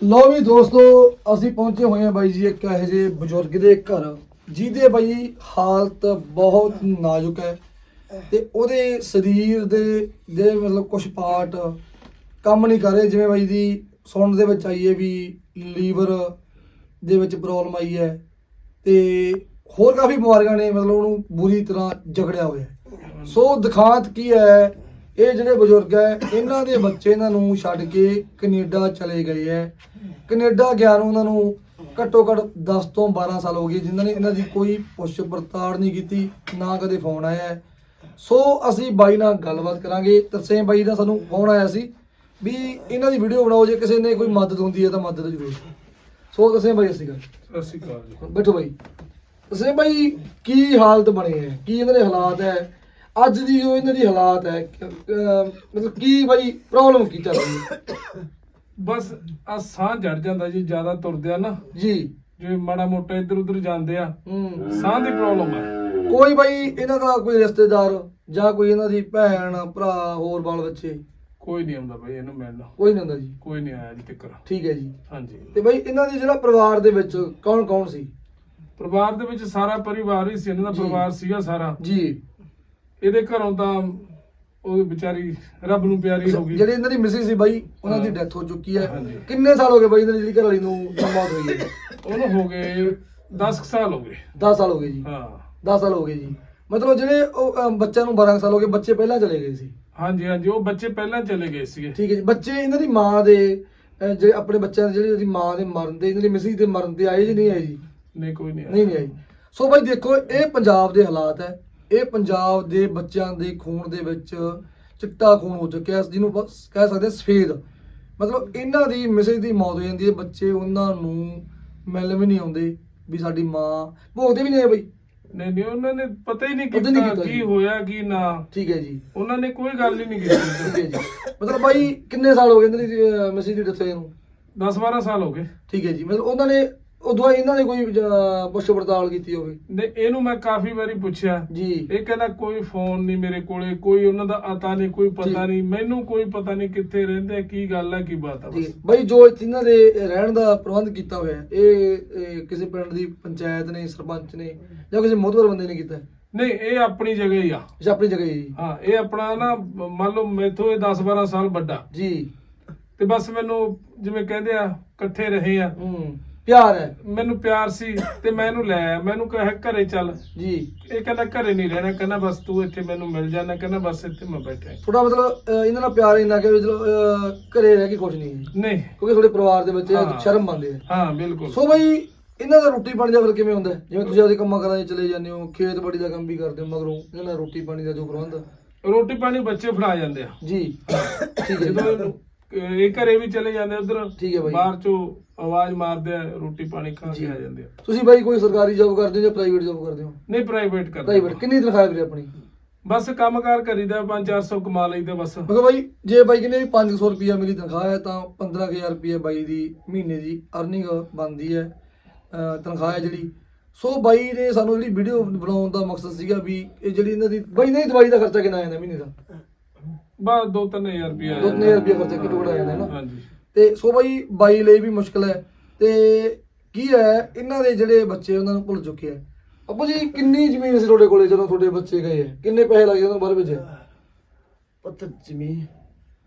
ਲਓ ਵੀ ਦੋਸਤੋ, ਅਸੀਂ ਪਹੁੰਚੇ ਹੋਏ ਹਾਂ ਬਾਈ ਜੀ ਇੱਕ ਇਹੋ ਜਿਹੇ ਬਜ਼ੁਰਗ ਦੇ ਘਰ, ਜਿਹਦੇ ਬਾਈ ਹਾਲਤ ਬਹੁਤ ਨਾਜ਼ੁਕ ਹੈ ਤੇ ਉਹਦੇ ਸਰੀਰ ਦੇ ਦੇ ਮਤਲਬ ਕੁਝ ਪਾਰਟ ਕੰਮ ਨਹੀਂ ਕਰ ਰਹੇ, ਜਿਵੇਂ ਬਾਈ ਦੀ ਸੁਣਨ ਦੇ ਵਿੱਚ ਆਈ ਹੈ ਵੀ ਲੀਵਰ ਦੇ ਵਿੱਚ ਪ੍ਰੋਬਲਮ ਆਈ ਹੈ ਤੇ ਹੋਰ ਕਾਫੀ ਬਿਮਾਰੀਆਂ ਨੇ, ਮਤਲਬ ਉਹਨੂੰ ਬੁਰੀ ਤਰ੍ਹਾਂ ਜਕੜਿਆ ਹੋਇਆ ਸੋ ਦਿਖਾਂਤ ਕੀ ਹੈ ਇਹ ਜਿਹੜੇ ਬਜ਼ੁਰਗ ਹੈ ਇਹਨਾਂ ਦੇ ਬੱਚੇ ਇਹਨਾਂ ਨੂੰ ਛੱਡ ਕੇ ਕੈਨੇਡਾ ਚਲੇ ਗਏ ਹੈ। ਕੈਨੇਡਾ ਗਿਆ ਨੂੰ ਉਹਨਾਂ ਨੂੰ ਘੱਟੋ ਘੱਟ 10 ਤੋਂ 12 ਸਾਲ ਹੋ ਗਏ ਜਿਨ੍ਹਾਂ ਨੇ ਇਹਨਾਂ ਦੀ ਕੋਈ ਪੁੱਛ ਪੜਤਾਲ ਨਹੀਂ ਕੀਤੀ ਨਾ ਕਦੇ ਫੋਨ ਆਇਆ। ਸੋ ਅਸੀਂ ਬਾਈ ਨਾਲ ਗੱਲਬਾਤ ਕਰਾਂਗੇ। ਤਰਸੇਮ ਬਾਈ ਦਾ ਸਾਨੂੰ ਫੋਨ ਆਇਆ ਸੀ ਵੀ ਇਹਨਾਂ ਦੀ ਵੀਡੀਓ ਬਣਾਓ ਜੇ ਕਿਸੇ ਨੇ ਕੋਈ ਮਦਦ ਹੁੰਦੀ ਹੈ ਤਾਂ ਮਦਦ ਜ਼ਰੂਰ। ਸੋ ਤਰਸੇਮ ਬਾਈ ਅਸੀਂ ਗੱਲ ਸਤਿ ਸ਼੍ਰੀ ਅਕਾਲ ਜੀ। ਬੈਠੋ ਬਾਈ। ਤਰਸੇਮ ਬਾਈ ਕੀ ਹਾਲਤ ਬਣੇ ਹੈ? ਕੀ ਇਹਨਾਂ ਦੇ ਹਾਲਾਤ ਹੈ? ਅੱਜ ਦੀ ਜੋ ਇਹਨਾਂ ਦੀ ਹਾਲਾਤ ਹੈ ਅਹ ਮਤਲਬ ਕੀ ਬਾਈ ਪ੍ਰੋਬਲਮ ਕੀ ਚੱਲ ਰਹੀ ਹੈ ਬਸ ਆ ਸਾਹ ਜੜ ਜਾਂਦਾ ਜੀ ਜ਼ਿਆਦਾ ਤੁਰਦੇ ਆ ਨਾ। ਜੀ। ਜਿਵੇਂ ਮਾੜਾ ਮੋਟਾ ਇੱਧਰ ਉੱਧਰ ਜਾਂਦੇ ਆ ਹੂੰ। ਸਾਹ ਦੀ ਪ੍ਰੋਬਲਮ ਹੈ ਕੋਈ ਬਾਈ ਇਹਨਾਂ ਦਾ ਕੋਈ ਰਿਸ਼ਤੇਦਾਰ ਜਾਂ ਕੋਈ ਇਹਨਾਂ ਦੀ ਭੈਣ ਭਰਾ ਹੋਰ ਬਾਲ ਬੱਚੇ? ਕੋਈ ਨਹੀਂ ਆਉਂਦਾ ਬਈ ਇਹਨੂੰ ਮਿਲਣ। ਕੋਈ ਨਹੀਂ ਹੁੰਦਾ ਜੀ? ਕੋਈ ਨਹੀਂ ਆਇਆ ਜੀ ਤੱਕ ਠੀਕ ਹੈ ਜੀ। ਹਾਂਜੀ। ਤੇ ਬਾਈ ਇਹਨਾਂ ਦੇ ਜਿਹੜਾ ਪਰਿਵਾਰ ਦੇ ਵਿੱਚ ਕੌਣ ਕੌਣ ਸੀ? ਪਰਿਵਾਰ ਦੇ ਵਿੱਚ ਸਾਰਾ ਪਰਿਵਾਰ ਹੀ ਸੀ ਇਹਨਾਂ ਦਾ ਜੀ। ਪਰਿਵਾਰ ਸੀਗਾ ਸਾਰਾ। ਜੀ। ਇਹਦੇ ਘਰੋਂ ਤਾਂ ਉਹ ਵਿਚਾਰੀ ਰੱਬ ਨੂੰ ਪਿਆਰੀ ਹੋ ਗਈ। ਜਿਹੜੀ ਇਹਨਾਂ ਦੀ ਮਿਸਿਸ ਸੀ ਬਾਈ ਉਹਨਾਂ ਦੀ। ਡੈਥ ਹੋ ਚੁੱਕੀ ਹੈ। ਹਾਂਜੀ। ਕਿੰਨੇ ਸਾਲ ਹੋ ਗਏ ਬਾਈ ਇਹਨਾਂ ਦੀ ਜਿਹੜੀ ਘਰ ਵਾਲੀ ਨੂੰ ਮੌਤ ਹੋਈ ਹੈ? ਉਹਨੂੰ ਹੋ ਗਏ 10 ਸਾਲ ਹੋ ਗਏ। 10 ਸਾਲ ਹੋ ਗਏ ਜੀ। ਹਾਂ। 10 ਸਾਲ ਹੋ ਗਏ ਜੀ। ਮਤਲਬ ਜਿਹੜੇ ਉਹ ਬੱਚਿਆਂ ਨੂੰ 12 ਸਾਲ ਹੋ ਗਏ ਬੱਚੇ ਪਹਿਲਾਂ ਚਲੇ ਗਏ ਸੀ? ਹਾਂਜੀ ਹਾਂਜੀ ਉਹ ਬੱਚੇ ਪਹਿਲਾਂ ਚਲੇ ਗਏ ਸੀਗੇ। ਠੀਕ ਹੈ ਜੀ। ਬੱਚੇ ਇਹਨਾਂ ਦੀ ਮਾਂ ਦੇ ਜਿਹੜੇ ਆਪਣੇ ਬੱਚਿਆਂ ਦੇ ਜਿਹੜੀ ਉਹਦੀ ਮਾਂ ਦੇ ਮਰਨ ਦੇ ਇਹਨਾਂ ਦੀ ਮਿਸਿਸ ਦੇ ਮਰਨ ਦੇ ਆਏ ਜੀ ਨਹੀਂ ਆਏ ਜੀ? ਨਹੀਂ ਕੋਈ ਨਹੀਂ ਨਹੀਂ ਨਹੀਂ ਆਈ ਸੋ ਬਾਈ ਦੇਖੋ ਇਹ ਪੰਜਾਬ ਦੇ ਹਾਲਾਤ ਹੈ। ਇਹ ਪੰਜਾਬ ਦੇ ਬੱਚਿਆਂ ਦੇ ਖੂਨ ਦੇ ਵਿੱਚ ਚਿੱਟਾ ਖੂਨ ਹੋ ਚੁੱਕਿਆ ਜਿਹਨੂੰ ਕਹਿ ਸਕਦੇ ਸਫੇਦ। ਮਤਲਬ ਇਹਨਾਂ ਦੀ ਮਿਸਿਸ ਦੀ ਮੌਤ ਹੋ ਜਾਂਦੀ ਹੈ ਬੱਚੇ ਉਹਨਾਂ ਨੂੰ ਮਿਲ ਵੀ ਨਹੀਂ ਆਉਂਦੇ ਵੀ ਸਾਡੀ ਮਾਂ ਭੋਗਦੇ ਵੀ ਨਹੀਂ ਬਾਈ। ਨਹੀਂ ਨਹੀਂ ਉਹਨਾਂ ਨੇ ਪਤਾ ਹੀ ਨਹੀਂ ਕੀਤਾ ਕੀਤਾ ਕੀ। ਹੋਇਆ ਕੀ ਨਾ। ਠੀਕ ਹੈ ਜੀ। ਉਹਨਾਂ ਨੇ ਕੋਈ ਗੱਲ ਹੀ ਨਹੀਂ ਠੀਕ ਹੈ ਕੀਤੀ ਜੀ। ਮਤਲਬ ਬਾਈ ਕਿੰਨੇ ਸਾਲ ਹੋ ਗਏ ਇਹਨਾਂ ਦੀ ਮਿਸਿਸ ਦੀ ਡੈਥ ਹੋਈ ਨੂੰ? 10 12 ਸਾਲ ਹੋ ਗਏ। ਠੀਕ ਹੈ ਜੀ। ਮਤਲਬ ਉਹਨਾਂ ਨੇ ਉਦੋਂ ਇਹਨਾਂ ਨੇ ਕੋਈ ਅਹ, ਪੁੱਛ ਪੜਤਾਲ ਕੀਤੀ ਹੋਵੇ? ਨੇ ਇਹਨੂੰ ਮੈਂ ਕਾਫੀ ਵਾਰੀ ਪੁੱਛਿਆ। ਜੀ। ਇਹ ਕਹਿੰਦਾ ਕੋਈ ਫੋਨ ਨਹੀਂ ਮੇਰੇ ਕੋਲੇ ਕੋਈ ਉਹਨਾਂ ਦਾ ਅਤਾ ਨਹੀਂ ਕੋਈ ਪਤਾ ਜੀ। ਨਹੀਂ। ਮੈਨੂੰ ਕੋਈ ਪਤਾ ਨਹੀਂ ਕਿੱਥੇ ਰਹਿੰਦੇ ਆ, ਕੀ ਗੱਲ ਹੈ ਕੀ ਬਾਤ ਆ ਜੀ। ਬਸ। ਬਾਈ ਜੋ ਇੱਥੇ ਇਹਨਾਂ ਦੇ ਰਹਿਣ ਦਾ ਪ੍ਰਬੰਧ ਕੀਤਾ ਹੋਇਆ ਹੈ, ਇਹ ਇਹ ਕਿਸੇ ਪਿੰਡ ਦੀ ਪੰਚਾਇਤ ਨੇ ਸਰਪੰਚ ਨੇ ਜਾਂ ਕਿਸੇ ਮੋਹਤਵਰ ਬੰਦੇ ਨੇ ਕੀਤਾ ਹੈ? ਨਹੀਂ ਇਹ ਆਪਣੀ ਜਗ੍ਹਾ ਹੀ ਆ। ਅੱਛਾ ਆਪਣੀ ਜਗ੍ਹਾ ਹੀ। ਹਾਂ ਇਹ ਆਪਣਾ ਨਾ ਮੰਨ ਲਓ ਮੈਥੋਂ ਇਹ 10 12 ਸਾਲ ਵੱਡਾ। ਜੀ। ਤੇ ਬਸ ਮੈਨੂੰ ਜਿਵੇਂ ਕਹਿੰਦੇ ਆ ਇਕੱਠੇ ਰਹੇ ਆ। ਹੂੰ। ਪਿਆਰ ਹੈ। ਮੈਨੂੰ ਪਿਆਰ ਸੀ ਤੇ ਮੈਂ ਇਹਨੂੰ ਲੈ ਆਇਆ। ਮੈਨੂੰ ਕਹੇ ਘਰੇ ਚੱਲ। ਜੀ। ਇਹ ਕਹਿੰਦਾ ਘਰੇ ਨਹੀਂ ਰਹਿਣਾ। ਕਹਿੰਦਾ ਬਸ ਤੂੰ ਇੱਥੇ ਮੈਨੂੰ ਮਿਲ ਜਾਣਾ। ਕਹਿੰਦਾ ਬਸ ਇੱਥੇ ਮੈਂ ਬੈਠਾ। ਥੋੜਾ ਮਤਲਬ ਅਹ, ਇਹਨਾਂ ਨਾਲ ਪਿਆਰ ਇੰਨਾ ਕਿ ਵੀ ਚਲੋ ਅਹ, ਘਰੇ ਰਹਿ ਕੇ ਖੁਸ਼ ਨਹੀਂ ਹੈ। ਨਹੀਂ। ਕਿਉਂਕਿ ਤੁਹਾਡੇ ਪਰਿਵਾਰ ਦੇ ਵਿੱਚ ਹਾਂ। ਸ਼ਰਮ ਮੰਨਦੇ ਆ ਹਾਂ ਬਿਲਕੁਲ। ਸੋ ਬਾਈ ਇਹਨਾਂ ਦਾ ਰੋਟੀ ਪਾਣੀ ਦਾ ਫਿਰ ਕਿਵੇਂ ਹੁੰਦਾ ਹੈ? ਜਿਵੇਂ ਤੁਸੀਂ ਆਪਦੇ ਕੰਮਾਂ ਕਰਾਂ 'ਚ ਚਲੇ ਜਾਂਦੇ ਹੋ ਖੇਤ ਬੜੀ ਦਾ ਕੰਮ ਵੀ ਕਰਦੇ ਹੋ ਮਗਰੋਂ ਇਹਨਾਂ ਦਾ ਰੋਟੀ ਪਾਣੀ ਦਾ ਜੋ ਪ੍ਰਬੰਧ। ਰੋਟੀ ਪਾਣੀ ਬੱਚੇ ਫੜਾ ਜਾਂਦੇ ਆ। ਜੀ। ਠੀਕ ਹੈ। ਜਦੋਂ ਜੀ। ਇਹ ਘਰੇ ਵੀ ਚਲੇ ਜਾਂਦੇ ਉਧਰ ਠੀਕ ਹੈ ਬਾਈ। ਬਾਹਰ ਚੋਂ ਆਵਾਜ਼ ਮਾਰਦੇ ਆ ਰੋਟੀ ਪਾਣੀ ਖਾ ਕੇ। ਆ ਜਾਂਦੇ ਆ। ਤੁਸੀਂ ਬਾਈ ਕੋਈ ਸਰਕਾਰੀ ਜੌਬ ਕਰਦੇ ਹੋ ਜਾਂ ਪ੍ਰਾਈਵੇਟ ਜੌਬ ਕਰਦੇ ਹੋ? ਨਹੀਂ ਪ੍ਰਾਈਵੇਟ ਕਰਦੇ ਪ੍ਰਾਈਵੇਟ ਕਿੰਨੀ ਤਨਖਾਹ ਹੈ ਵੀਰੇ ਆਪਣੀ? ਬਸ ਕੰਮਕਾਰ ਕਰੀਦਾ 5-400 ਕਮਾ ਲਈਦਾ ਬਸ। ਮੈਂ ਕਿਹਾ ਬਾਈ ਜੇ ਬਾਈ ਕਹਿੰਦੇ ਵੀ 500 ਰੁਪਿਆ ਮੇਰੀ ਤਨਖਾਹ ਹੈ ਤਾਂ 15000 ਰੁਪਿਆ ਬਾਈ ਦੀ ਮਹੀਨੇ ਦੀ ਅਰਨਿੰਗ ਬਣਦੀ ਹੈ ਅਹ ਤਨਖਾਹ ਹੈ ਜਿਹੜੀ। ਸੋ ਬਾਈ ਨੇ ਸਾਨੂੰ ਜਿਹੜੀ ਵੀਡੀਓ ਬਣਾਉਣ ਦਾ ਮਕਸਦ ਸੀਗਾ ਵੀ ਇਹ ਜਿਹੜੀ ਇਹਨਾਂ ਦੀ ਬਾਈ ਨਹੀਂ ਦਵਾਈ ਦਾ ਖਰਚਾ ਕਿੰਨਾ ਆ ਜਾਂਦਾ ਮਹੀਨੇ ਦਾ? ਬਸ 2-3000 ਰੁਪਏ 2000 ਰੁਪਿਆ ਖਰਚਾ ਕਿਟੋ ਆ ਜਾਂਦਾ ਹੈ ਨਾ। ਹਾਂਜੀ। ਤੇ ਸੋ ਬਾਈ ਬਾਈ ਲਈ ਵੀ ਮੁਸ਼ਕਲ ਹੈ। ਤੇ ਕੀ ਹੈ ਇਹਨਾਂ ਦੇ ਜਿਹੜੇ ਬੱਚੇ ਉਹਨਾਂ ਨੂੰ ਭੁੱਲ ਚੁੱਕੇ ਆ। ਅੱਬੂ ਜੀ ਕਿੰਨੀ ਜ਼ਮੀਨ ਸੀ ਤੁਹਾਡੇ ਕੋਲੇ ਜਦੋਂ ਤੁਹਾਡੇ ਬੱਚੇ ਗਏ? ਆ ਕਿੰਨੇ ਪੈਸੇ ਲੱਗੇ ਉਹਨਾਂ ਬਾਹਰ ਭੇਜੇ ਪੁੱਤ ਜ਼ਮੀਨ